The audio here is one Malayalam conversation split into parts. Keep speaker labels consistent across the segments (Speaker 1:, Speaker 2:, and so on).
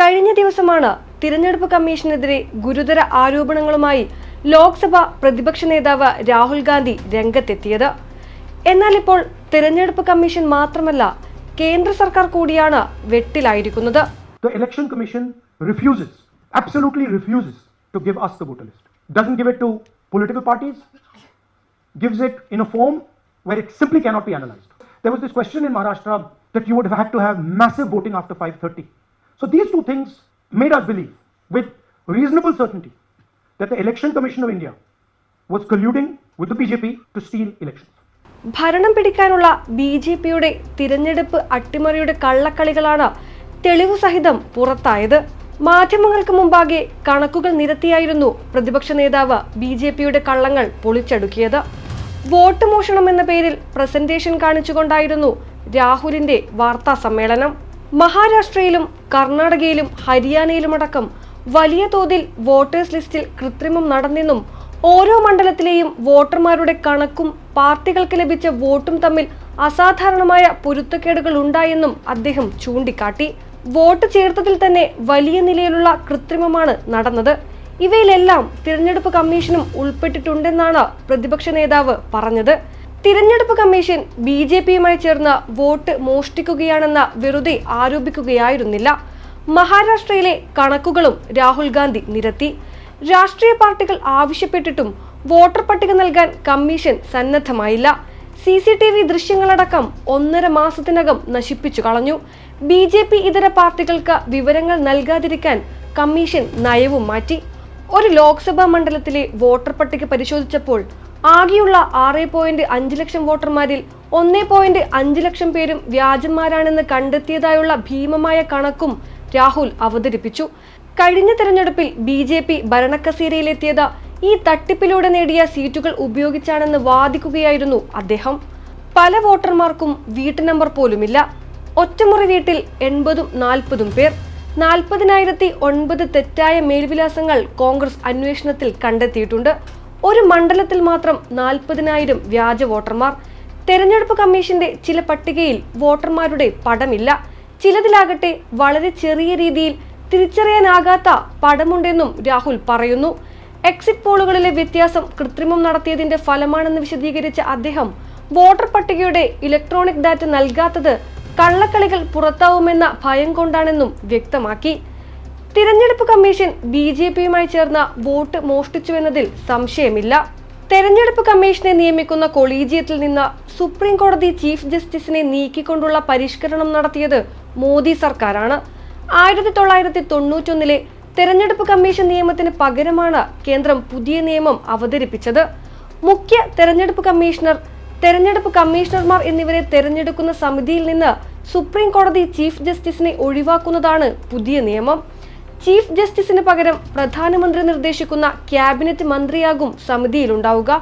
Speaker 1: കഴിഞ്ഞ ദിവസമാണ് തിരഞ്ഞെടുപ്പ് കമ്മീഷനെതിരെ ഗുരുതര ആരോപണങ്ങളുമായി ലോക്സഭ പ്രതിപക്ഷ നേതാവ് രാഹുൽ ഗാന്ധി രംഗത്തെത്തിയത് എന്നാൽ ഇപ്പോൾ തിരഞ്ഞെടുപ്പ് കമ്മീഷൻ മാത്രമല്ല കേന്ദ്ര സർക്കാർ കൂടിയാണ് വെട്ടിലായിരിക്കുന്നത്
Speaker 2: The election commission refuses, absolutely refuses to give us the voter list. Doesn't give it to political parties, gives it in a form where it simply cannot be analyzed. There was this question in Maharashtra that you would have had to have massive voting after 530. So these two things made us believe with reasonable certainty that the Election Commission of India was colluding with the BJP to steal elections.
Speaker 1: ഭരണം പിടിക്കാനുള്ള ബി ജെ പിയുടെ തിരഞ്ഞെടുപ്പ് അട്ടിമറിയുടെ കള്ളക്കളികളാണ് തെളിവ് സഹിതം പുറത്തായത് മാധ്യമങ്ങൾക്ക് മുമ്പാകെ കണക്കുകൾ നിരത്തിയായിരുന്നു പ്രതിപക്ഷ നേതാവ് ബി ജെ പിയുടെ കള്ളങ്ങൾ പൊളിച്ചടുക്കിയത് വോട്ട് മോഷണം എന്ന പേരിൽ പ്രസന്റേഷൻ കാണിച്ചുകൊണ്ടായിരുന്നു രാഹുലിന്റെ വാർത്താ സമ്മേളനം മഹാരാഷ്ട്രയിലും കർണാടകയിലും ഹരിയാനയിലുമടക്കം വലിയ തോതിൽ വോട്ടേഴ്സ് ലിസ്റ്റിൽ കൃത്രിമം നടന്നെന്നും ഓരോ മണ്ഡലത്തിലെയും വോട്ടർമാരുടെ കണക്കും പാർട്ടികൾക്ക് ലഭിച്ച വോട്ടും തമ്മിൽ അസാധാരണമായ പൊരുത്തക്കേടുകൾ ഉണ്ടായെന്നും അദ്ദേഹം ചൂണ്ടിക്കാട്ടി വോട്ട് ചേർത്തതിൽ തന്നെ വലിയ നിലയിലുള്ള കൃത്രിമമാണ് നടന്നത് ഇവയിലെല്ലാം തിരഞ്ഞെടുപ്പ് കമ്മീഷനും ഉൾപ്പെട്ടിട്ടുണ്ടെന്നാണ് പ്രതിപക്ഷ നേതാവ് പറഞ്ഞത് തിരഞ്ഞെടുപ്പ് കമ്മീഷൻ ബി ജെ പിയുമായി ചേർന്ന് വോട്ട് മോഷ്ടിക്കുകയാണെന്ന വെറുതെ ആരോപിക്കുകയായിരുന്നില്ല മഹാരാഷ്ട്രയിലെ കണക്കുകളും രാഹുൽ ഗാന്ധി നിരത്തി രാഷ്ട്രീയ പാർട്ടികൾ ആവശ്യപ്പെട്ടിട്ടും വോട്ടർ പട്ടിക നൽകാൻ കമ്മീഷൻ സന്നദ്ധമായില്ല സി സി ടി വി ദൃശ്യങ്ങളടക്കം ഒന്നര മാസത്തിനകം നശിപ്പിച്ചു കളഞ്ഞു ബി ജെ പി ഇതര പാർട്ടികൾക്ക് വിവരങ്ങൾ നൽകാതിരിക്കാൻ കമ്മീഷൻ നയവും മാറ്റി ഒരു ലോക്സഭാ മണ്ഡലത്തിലെ വോട്ടർ പട്ടിക പരിശോധിച്ചപ്പോൾ ആകെയുള്ള ആറ് പോയിന്റ് അഞ്ച് ലക്ഷം വോട്ടർമാരിൽ ഒന്നേ പോയിന്റ് അഞ്ച് ലക്ഷം പേരും വ്യാജന്മാരാണെന്ന് കണ്ടെത്തിയതായുള്ള ഭീമമായ കണക്കും രാഹുൽ അവതരിപ്പിച്ചു കഴിഞ്ഞ തെരഞ്ഞെടുപ്പിൽ ബി ജെ പി ഭരണക്കസേരയിലെത്തിയത് ഈ തട്ടിപ്പിലൂടെ നേടിയ സീറ്റുകൾ ഉപയോഗിച്ചാണെന്ന് വാദിക്കുകയായിരുന്നു അദ്ദേഹം പല വോട്ടർമാർക്കും വീട്ടു നമ്പർ പോലുമില്ല ഒറ്റമുറി വീട്ടിൽ എൺപതും നാൽപ്പതും പേർ നാൽപ്പതിനായിരത്തി ഒൻപത് തെറ്റായ മേൽവിലാസങ്ങൾ കോൺഗ്രസ് അന്വേഷണത്തിൽ കണ്ടെത്തിയിട്ടുണ്ട് ഒരു മണ്ഡലത്തിൽ മാത്രം നാൽപ്പതിനായിരം വ്യാജ വോട്ടർമാർ തെരഞ്ഞെടുപ്പ് കമ്മീഷന്റെ ചില പട്ടികയിൽ വോട്ടർമാരുടെ പടമില്ല ചിലതിലാകട്ടെ വളരെ ചെറിയ രീതിയിൽ തിരിച്ചറിയാനാകാത്ത പടമുണ്ടെന്നും രാഹുൽ പറയുന്നു എക്സിറ്റ് പോളുകളിലെ വ്യത്യാസം കൃത്രിമം നടത്തിയതിന്റെ ഫലമാണെന്ന് വിശദീകരിച്ച അദ്ദേഹം വോട്ടർ പട്ടികയുടെ ഇലക്ട്രോണിക് ഡാറ്റ നൽകാത്തത് കള്ളക്കളികൾ പുറത്താവുമെന്ന ഭയം കൊണ്ടാണെന്നും വ്യക്തമാക്കി തിരഞ്ഞെടുപ്പ് കമ്മീഷൻ ബി ജെ പിയുമായി ചേർന്ന വോട്ട് മോഷ്ടിച്ചുവെന്നതിൽ സംശയമില്ല തെരഞ്ഞെടുപ്പ് കമ്മീഷനെ നിയമിക്കുന്ന കൊളീജിയത്തിൽ നിന്ന് സുപ്രീം കോടതി ചീഫ് ജസ്റ്റിസിനെ നീക്കിക്കൊണ്ടുള്ള പരിഷ്കരണം നടത്തിയത് മോദി സർക്കാരാണ് ആയിരത്തി തൊള്ളായിരത്തി തൊണ്ണൂറ്റൊന്നിലെ തെരഞ്ഞെടുപ്പ് കമ്മീഷൻ നിയമത്തിന് പകരമാണ് കേന്ദ്രം പുതിയ നിയമം അവതരിപ്പിച്ചത് മുഖ്യ തെരഞ്ഞെടുപ്പ് കമ്മീഷണർ തെരഞ്ഞെടുപ്പ് കമ്മീഷണർമാർ എന്നിവരെ തെരഞ്ഞെടുക്കുന്ന സമിതിയിൽ നിന്ന് സുപ്രീം കോടതി ചീഫ് ജസ്റ്റിസിനെ ഒഴിവാക്കുന്നതാണ് പുതിയ നിയമം ചീഫ് ജസ്റ്റിസിന് പകരം പ്രധാനമന്ത്രി നിർദ്ദേശിക്കുന്ന ക്യാബിനറ്റ് മന്ത്രിയാകും സമിതിയിലുണ്ടാവുക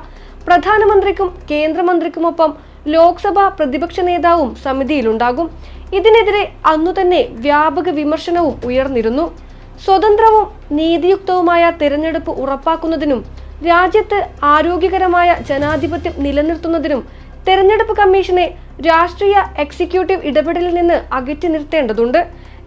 Speaker 1: പ്രധാനമന്ത്രിക്കും കേന്ദ്രമന്ത്രിക്കുമൊപ്പം ലോക്സഭാ പ്രതിപക്ഷ നേതാവും സമിതിയിലുണ്ടാകും ഇതിനെതിരെ അന്നു തന്നെ വ്യാപക വിമർശനവും ഉയർന്നിരുന്നു സ്വതന്ത്രവും നീതിയുക്തവുമായ തിരഞ്ഞെടുപ്പ് ഉറപ്പാക്കുന്നതിനും രാജ്യത്ത് ആരോഗ്യകരമായ ജനാധിപത്യം നിലനിർത്തുന്നതിനും തെരഞ്ഞെടുപ്പ് കമ്മീഷനെ രാഷ്ട്രീയ എക്സിക്യൂട്ടീവ് ഇടപെടലിൽ നിന്ന് അകറ്റി നിർത്തേണ്ടതുണ്ട്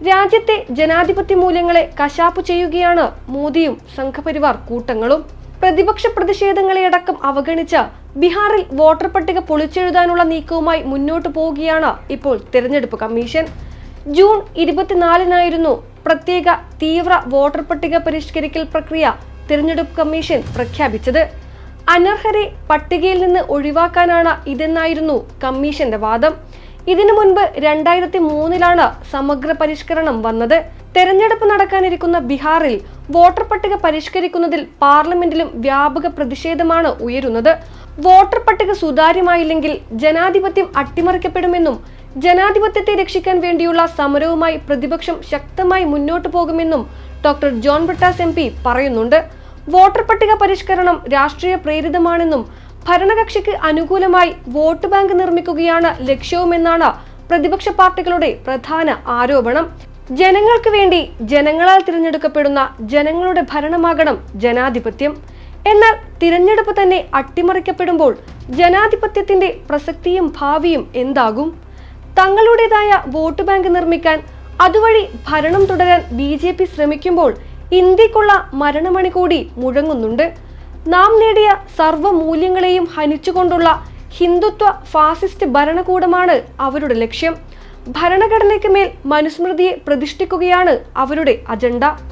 Speaker 1: രാജ്യത്തെ ജനാധിപത്യ മൂല്യങ്ങളെ കശാപ്പ് ചെയ്യുകയാണ് മോദിയും സംഘപരിവാർ കൂട്ടങ്ങളും പ്രതിപക്ഷ പ്രതിഷേധങ്ങളെ അടക്കം അവഗണിച്ച് ബീഹാറിൽ വോട്ടർ പട്ടിക പൊളിച്ചെഴുതാനുള്ള നീക്കവുമായി മുന്നോട്ടു പോവുകയാണ് ഇപ്പോൾ തിരഞ്ഞെടുപ്പ് കമ്മീഷൻ ജൂൺ ഇരുപത്തിനാലിനായിരുന്നു പ്രത്യേക തീവ്ര വോട്ടർ പട്ടിക പരിഷ്കരിക്കൽ പ്രക്രിയ തിരഞ്ഞെടുപ്പ് കമ്മീഷൻ പ്രഖ്യാപിച്ചത് അനർഹരെ പട്ടികയിൽ നിന്ന് ഒഴിവാക്കാനാണ് ഇതെന്നായിരുന്നു കമ്മീഷന്റെ വാദം ഇതിനു മുൻപ് രണ്ടായിരത്തി മൂന്നിലാണ് സമഗ്ര പരിഷ്കരണം വന്നത് തെരഞ്ഞെടുപ്പ് നടക്കാനിരിക്കുന്ന ബീഹാറിൽ വോട്ടർ പട്ടിക പരിഷ്കരിക്കുന്നതിൽ പാർലമെന്റിലും വ്യാപക പ്രതിഷേധമാണ് ഉയരുന്നത് വോട്ടർ പട്ടിക സുതാര്യമായില്ലെങ്കിൽ ജനാധിപത്യം അട്ടിമറിക്കപ്പെടുമെന്നും ജനാധിപത്യത്തെ രക്ഷിക്കാൻ വേണ്ടിയുള്ള സമരവുമായി പ്രതിപക്ഷം ശക്തമായി മുന്നോട്ടു പോകുമെന്നും ഡോക്ടർ ജോൺ ബ്രിട്ടാസ് എം പറയുന്നുണ്ട് വോട്ടർ പട്ടിക പരിഷ്കരണം രാഷ്ട്രീയ പ്രേരിതമാണെന്നും ഭരണകക്ഷിക്ക് അനുകൂലമായി വോട്ട് ബാങ്ക് നിർമ്മിക്കുകയാണ് ലക്ഷ്യവുമെന്നാണ് പ്രതിപക്ഷ പാർട്ടികളുടെ പ്രധാന ആരോപണം ജനങ്ങൾക്ക് വേണ്ടി ജനങ്ങളാൽ തിരഞ്ഞെടുക്കപ്പെടുന്ന ജനങ്ങളുടെ ഭരണമാകണം ജനാധിപത്യം എന്നാൽ തിരഞ്ഞെടുപ്പ് തന്നെ അട്ടിമറിക്കപ്പെടുമ്പോൾ ജനാധിപത്യത്തിന്റെ പ്രസക്തിയും ഭാവിയും എന്താകും തങ്ങളുടേതായ വോട്ട് ബാങ്ക് നിർമ്മിക്കാൻ അതുവഴി ഭരണം തുടരാൻ ബി ശ്രമിക്കുമ്പോൾ ഇന്ത്യക്കുള്ള മരണമണി കൂടി മുഴങ്ങുന്നുണ്ട് നാം നേടിയ സർവ്വ മൂല്യങ്ങളെയും ഹനിച്ചുകൊണ്ടുള്ള ഹിന്ദുത്വ ഫാസിസ്റ്റ് ഭരണകൂടമാണ് അവരുടെ ലക്ഷ്യം ഭരണഘടനയ്ക്ക് മേൽ മനുസ്മൃതിയെ പ്രതിഷ്ഠിക്കുകയാണ് അവരുടെ അജണ്ട